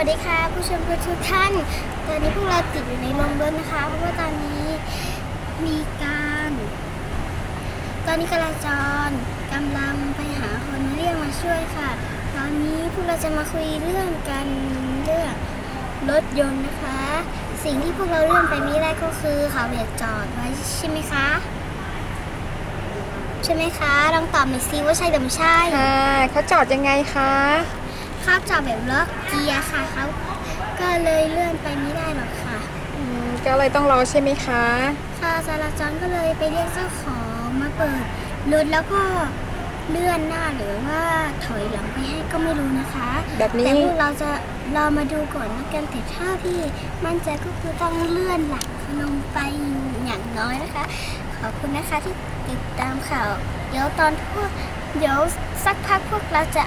วัสดีค่ะ ผู้ชมทุกท่าน ตอนนี้พวกเราติดอยู่ในโรงรถนะคะ เพราะว่าตอนนี้มีการ ตอนนี้จราจรกำลังไปหาคนเรียกมาช่วยค่ะ ตอนนี้พวกเราจะมาคุยเรื่องกันเรื่องรถยนต์นะคะ สิ่งที่พวกเราเลื่อนไปไม่ได้ก็คือเขาเบียดจอดไว้ใช่ไหมคะ ใช่ไหมคะลองตอบหน่อยซิว่าใช่หรือไม่ใช่ค่ะเขาจอดยังไงคะ ครับจอดแบบล็อกเกียร์ค่ะเขาก็เลยเลื่อนไปไม่ได้หรอกค่ะ อืมก็เลยต้องรอใช่ไหมคะ ค่ะจราจรก็เลยไปเรียกเจ้าของมาเปิดรถแล้วก็เลื่อนหน้าหรือว่าถอยหลังไปให้ก็ไม่รู้นะคะแบบแต่นี้พวกเราจะเรามาดูก่อนนะกันแต่ถ้าที่มั่นใจก็คือต้องเลื่อนหลังลงไปอย่างน้อยนะคะ ขอบคุณนะคะที่ติดตามข่าว เดี๋ยวตอนพวกเดี๋ยวสักพักพวกเราจะ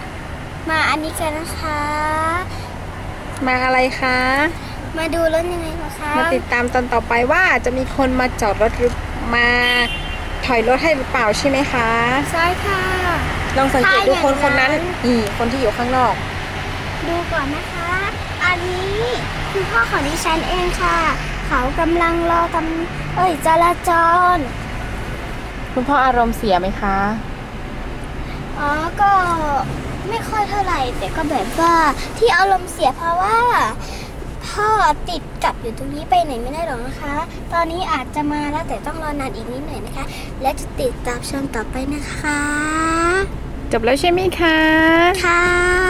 มาอันนี้กันนะคะ มาอะไรคะ มาดูรถยังไงนะคะ มาติดตามตอนต่อไปว่าจะมีคนมาจอดรถหรือมาถอยรถให้หรือเปล่าใช่ไหมคะ ใช่ค่ะ ลองสังเกตดูคนถ้าอย่างนั้นคนนั้นนี่คนที่อยู่ข้างนอก ดูก่อนนะคะ อันนี้คือพ่อของดิฉันเองค่ะ เขากำลังรอกำเอ้ยจราจร คุณพ่ออารมณ์เสียไหมคะ อ๋อ ก็ ไม่ค่อยเท่าไหร่แต่ก็แบบว่าที่อารมณ์เสียเพราะว่าพ่อติดกับอยู่ตรงนี้ไปไหนไม่ได้หรอกนะคะ ตอนนี้อาจจะมาแล้วแต่ต้องรอนานอีกนิดหน่อยนะคะ และจะติดตามชมต่อไปนะคะ จบแล้วใช่ไหมคะ ค่ะสวัสดีค่ะสวัสดีนะคะ